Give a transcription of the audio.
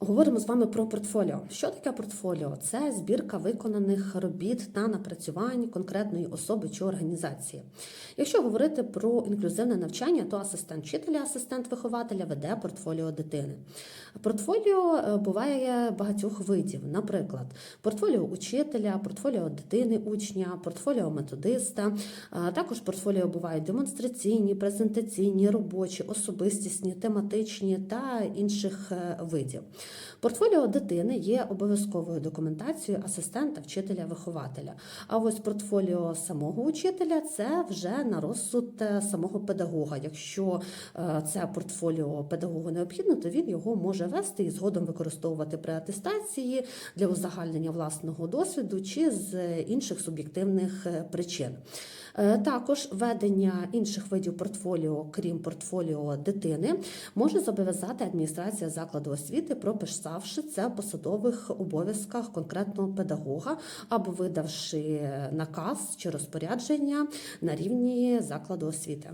Говоримо з вами про портфоліо. Що таке портфоліо? Це збірка виконаних робіт та напрацювань конкретної особи чи організації. Якщо говорити про інклюзивне навчання, то асистент вчителя, асистент вихователя веде портфоліо дитини. Портфоліо е, буває багатьох видів, наприклад, портфоліо учителя, портфоліо дитини учня, портфоліо методиста. Також портфоліо бувають демонстраційні, презентаційні, робочі, особистісні, тематичні та інших е, видів. Портфоліо дитини є обов'язковою документацією асистента, вчителя, вихователя. А ось портфоліо самого учителя це вже на розсуд е, самого педагога. Якщо е, це портфоліо педагогу необхідно, то він його може вести і згодом використовувати при атестації для узагальнення власного досвіду чи з інших суб'єктивних е, причин. Е, Також ведення інших видів портфоліо, крім портфоліо дитини, може зобов'язати адміністрація закладу освіти, прописавши це в посадових обов'язках конкретного педагога або видавши наказ чи розпорядження на рівні закладу освіти.